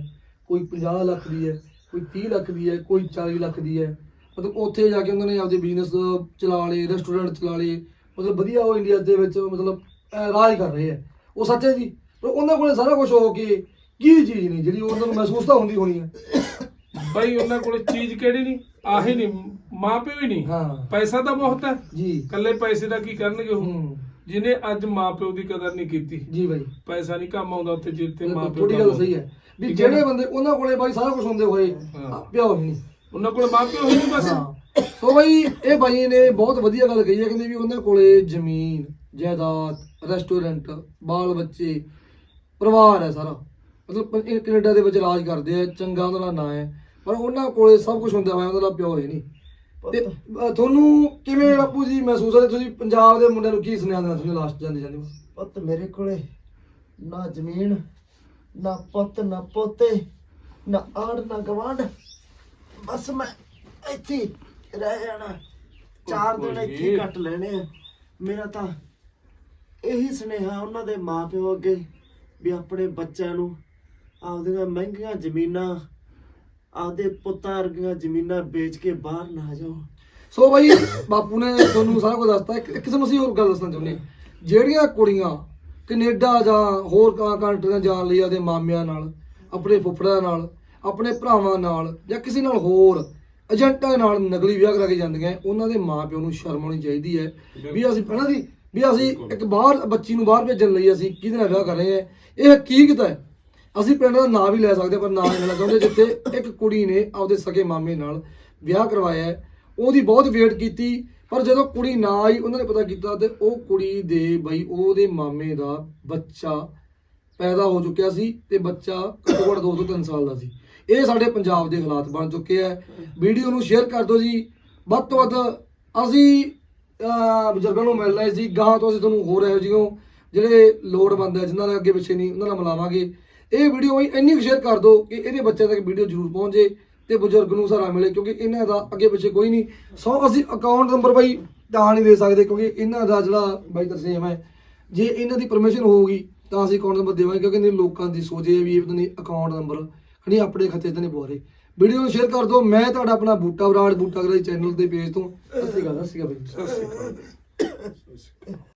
ਕੋਈ 50 ਲੱਖ ਦੀ ਹੈ ਕੋਈ 30 ਲੱਖ ਦੀ ਹੈ ਕੋਈ 40 ਲੱਖ ਦੀ ਹੈ। ਮਤਲਬ ਉੱਥੇ ਜਾ ਕੇ ਉਹਨਾਂ ਨੇ ਆਪਦੇ ਬਿਜ਼ਨਸ ਚਲਾ ਲਏ ਰੈਸਟੋਰੈਂਟ ਚਲਾ ਲਏ ਮਤਲਬ ਵਧੀਆ ਉਹ ਇੰਡੀਆ ਦੇ ਵਿੱਚ ਮਤਲਬ ਅਹ, ਰਾਜ ਕਰ ਰਹੇ ਆ ਉਹ ਸੱਚ ਹੈ ਜੀ? ਪਰ ਉਹਨਾਂ ਕੋਲੇ ਸਾਰਾ ਕੁਝ ਹੋ ਕੇ ਕੀ ਚੀਜ਼ ਨਹੀਂ ਜਿਹੜੀ ਉਹਨਾਂ ਨੂੰ ਮਹਿਸੂਸ ਤਾਂ ਹੁੰਦੀ ਹੋਣੀ ਹੈ ਬਈ ਉਹਨਾਂ ਕੋਲ ਚੀਜ਼ ਕਿਹੜੀ ਨਹੀਂ ਆਹੀ ਨਹੀਂ ਮਾਂ ਪਿਓ ਹੀ ਨਹੀਂ। ਹਾਂ। ਪੈਸਾ ਤਾਂ ਬਹੁਤ ਹੈ। ਜੀ। ਕੱਲੇ ਪੈਸੇ ਦਾ ਕੀ ਕਰਨਗੇ ਉਹ? ਹੂੰ। ਜਿਹਨੇ ਅੱਜ ਮਾਂ ਪਿਓ ਦੀ ਕਦਰ ਨਹੀਂ ਕੀਤੀ। ਜੀ ਭਾਈ ਪੈਸਾ ਨਹੀਂ ਕੰਮ ਆਉਂਦਾ ਉੱਥੇ ਜਿੱਥੇ ਮਾਂ ਪਿਓ ਥੋੜੀ ਕੰਮ ਗੱਲ ਸਹੀ ਹੈ। ਵੀ ਠੀਕ ਹੈ ਜਿਹੜੇ? ਬੰਦੇ ਉਹਨਾਂ ਕੋਲੇ ਬਾਈ ਸਾਰਾ ਕੁਝ ਹੁੰਦੇ ਹੋਏ ਹਾਂ। ਪਿਓ ਹੀ ਨਹੀਂ ਉਹਨਾਂ ਕੋਲ ਮਾਂ ਪਿਓ ਹੀ ਨਹੀਂ ਬਸ। ਹਾਂ। ਸੋ ਬਾਈ ਇਹ ਬਾਈ ਨੇ ਬਹੁਤ ਵਧੀਆ ਗੱਲ ਕਹੀ ਹੈ ਕਹਿੰਦੇ ਵੀ ਉਹਨਾਂ ਕੋਲੇ ਜ਼ਮੀਨ ਜਾਇਦਾਦ ਰੈਸਟੋਰੈਂਟ ਬਾਲ ਬੱਚੇ ਪਰਿਵਾਰ ਹੈ ਸਾਰਾ। ਮਤਲਬ ਇਹ ਕੈਨੇਡਾ ਦੇ ਵਿੱਚ ਰਾਜ ਕਰਦੇ ਆ ਚੰਗਾ ਉਹਨਾਂ ਦਾ ਨਾਂ ਹੈ ਪਰ ਉਹਨਾਂ ਕੋਲੇ ਸਭ ਕੁਝ ਹੁੰਦਾ ਹੋਇਆ ਉਹਨਾਂ ਦਾ ਪਿਓ ਹੀ ਨਹੀਂ। ਤੇ ਅ, ਤੁਹਾਨੂੰ ਕਿਵੇਂ ਬਾਪੂ ਜੀ ਮਹਿਸੂਸ ਹੈ ਤੁਸੀਂ ਪੰਜਾਬ ਦੇ ਮੁੰਡਿਆਂ ਨੂੰ ਕੀ ਸੁਣਿਆ ਦੇਣਾ ਤੁਹਾਨੂੰ ਲਾਸਟ ਜਾਂਦੇ ਜਾਂਦੇ? ਪੁੱਤ ਮੇਰੇ ਕੋਲੇ ਨਾ ਜ਼ਮੀਨ ਨਾ ਪੁੱਤ ਨਾ ਪੋਤੇ ਨਾ ਆੜ ਨਾ ਗਵਾਂਡ ਬਸ ਮੈਂ ਇੱਥੇ ਹੀ ਰਹਿ ਜਾਣਾ। ਚਾਰ ਦਿਨ ਇੱਥੇ ਹੀ ਕੱਟ ਲੈਣੇ ਆ। ਮੇਰਾ ਤਾਂ ਇਹੀ ਸੁਨੇਹਾ ਉਹਨਾਂ ਦੇ ਮਾਪਿਓ ਅੱਗੇ ਵੀ ਆਪਣੇ ਬੱਚਿਆਂ ਨੂੰ ਆਪਦੀਆਂ ਮਹਿੰਗੀਆਂ ਜ਼ਮੀਨਾਂ ਆਪਦੇ ਪੁੱਤਾਂ ਵਰਗੀਆਂ ਜ਼ਮੀਨਾਂ ਵੇਚ ਕੇ ਬਾਹਰ ਨਾ ਜਾਓ। ਸੋ ਬਾਈ ਬਾਪੂ ਨੇ ਤੁਹਾਨੂੰ ਸਾਰਾ ਕੁਝ ਦੱਸਤਾ। ਇੱਕ ਇੱਕ ਤੁਹਾਨੂੰ ਅਸੀਂ ਹੋਰ ਗੱਲ ਦੱਸਣਾ ਚਾਹੁੰਦੇ ਹਾਂ। ਜਿਹੜੀਆਂ ਕੁੜੀਆਂ ਕੈਨੇਡਾ ਜਾਂ ਹੋਰ ਕਾਂ ਕੰਟਰੀਆਂ ਜਾਣ ਲਈ ਆਦੇ ਮਾਮਿਆਂ ਨਾਲ ਆਪਣੇ ਫੁੱਫੜਾਂ ਨਾਲ ਆਪਣੇ ਭਰਾਵਾਂ ਨਾਲ ਜਾਂ ਕਿਸੇ ਨਾਲ ਹੋਰ ਏਜੰਟਾਂ ਨਾਲ ਨਕਲੀ ਵਿਆਹ ਕਰਾ ਕੇ ਜਾਂਦੀਆਂ ਉਹਨਾਂ ਦੇ ਮਾਪਿਓ ਨੂੰ ਸ਼ਰਮ ਆਉਣੀ ਚਾਹੀਦੀ ਹੈ। ਵੀ ਅਸੀਂ ਪਹਿਲਾਂ ਦੀ ਵੀ ਅਸੀਂ ਇੱਕ ਬਾਹਰ ਬੱਚੀ ਨੂੰ ਬਾਹਰ ਭੇਜਣ ਲਈ ਅਸੀਂ ਕਿਹਦੇ ਨਾਲ ਵਿਆਹ ਕਰ ਰਹੇ ਹਾਂ? ਇਹ ਹਕੀਕਤ ਹੈ। ਅਸੀਂ ਪਿੰਡ ਦਾ ਨਾਂ ਵੀ ਲੈ ਸਕਦੇ ਪਰ ਨਾਂ ਨਹੀਂ ਲੈਣਾ ਚਾਹੁੰਦੇ ਜਿੱਥੇ ਇੱਕ ਕੁੜੀ ਨੇ ਆਪਦੇ ਸਕੇ ਮਾਮੇ ਨਾਲ ਵਿਆਹ ਕਰਵਾਇਆ ਹੈ। ਉਹਦੀ ਬਹੁਤ ਵੇਟ ਕੀਤੀ ਪਰ ਜਦੋਂ ਕੁੜੀ ਨਾ ਆਈ ਉਹਨਾਂ ਨੇ ਪਤਾ ਕੀਤਾ ਤੇ ਉਹ ਕੁੜੀ ਦੇ ਬਈ ਉਹਦੇ ਮਾਮੇ ਦਾ ਬੱਚਾ ਪੈਦਾ ਹੋ ਚੁੱਕਿਆ ਸੀ ਤੇ ਬੱਚਾ ਘੱਟੋ ਘੱਟ 2 ਤੋਂ 3 ਸਾਲ ਦਾ ਸੀ। ਇਹ ਸਾਡੇ ਪੰਜਾਬ ਦੇ ਹਾਲਾਤ ਬਣ ਚੁੱਕੇ ਆ ਵੀਡੀਓ ਨੂੰ ਸ਼ੇਅਰ ਕਰ ਦਿਓ ਜੀ। ਵੱਧ ਤੋਂ ਵੱਧ ਅਸੀਂ ਅਹ, ਬਜ਼ੁਰਗਾਂ ਨੂੰ ਮਿਲ ਰਹੇ ਸੀ ਗਾਹਾਂ ਤੋਂ ਅਸੀਂ ਤੁਹਾਨੂੰ ਹੋਰ ਇਹੋ ਜਿਹੀਆਂ ਜਿਹੜੇ ਲੋੜਵੰਦ ਹੈ ਜਿਨ੍ਹਾਂ ਦੇ ਅੱਗੇ ਪਿੱਛੇ ਨਹੀਂ ਉਹਨਾਂ ਨਾਲ ਮਿਲਾਵਾਂਗੇ। ਇਹ ਵੀਡੀਓ ਬਈ ਇੰਨੀ ਸ਼ੇਅਰ ਕਰ ਦਿਓ ਕਿ ਇਹਦੇ ਬੱਚਿਆਂ ਤੱਕ ਵੀਡੀਓ ਜ਼ਰੂਰ ਪਹੁੰਚੇ ਤੇ ਬਜ਼ੁਰਗ ਨੂੰ ਸਹਾਰਾ ਮਿਲੇ, ਕਿਉਂਕਿ ਇਹਨਾਂ ਦਾ ਅੱਗੇ ਪਿੱਛੇ ਕੋਈ ਨਹੀਂ। ਸੋ ਅਸੀਂ ਅਕਾਊਂਟ ਨੰਬਰ ਬਾਈ ਤਾਂ ਨਹੀਂ ਦੇ ਸਕਦੇ, ਕਿਉਂਕਿ ਇਹਨਾਂ ਦਾ ਜਿਹੜਾ ਬਾਈ ਤਰਸੇਮ ਹੈ। ਜੇ ਇਹਨਾਂ ਦੀ ਪਰਮਿਸ਼ਨ ਹੋਊਗੀ, ਤਾਂ ਅਸੀਂ ਅਕਾਊਂਟ ਨੰਬਰ ਦੇਵਾਂਗੇ, ਕਿਉਂਕਿ ਨਹੀਂ ਲੋਕਾਂ ਦੀ ਸੋਚ ਇਹ ਹੈ ਵੀ ਇਹ ਪਤਾ ਨਹੀਂ ਅਕਾਊਂਟ ਨੰਬਰ ਖਣੀ ਆਪਣੇ ਖਾਤੇ ਤੇ ਨਹੀਂ ਪਵਾ ਵੀਡੀਓ ਨੂੰ ਸ਼ੇਅਰ ਕਰ ਦਿਓ ਮੈਂ ਤੁਹਾਡਾ ਆਪਣਾ ਬੂਟਾ ਬਰਾੜ, ਬੂਟਾ ਗਰਾਈ ਚੈਨਲ ਦੇ ਪੇਜ ਤੋਂ। ਸਤਿ ਸ਼੍ਰੀ ਅਕਾਲ, ਸਤਿ ਸ਼੍ਰੀ ਅਕਾਲ ਬਾਈ। ਸਤਿ ਸ਼੍ਰੀ ਅਕਾਲ।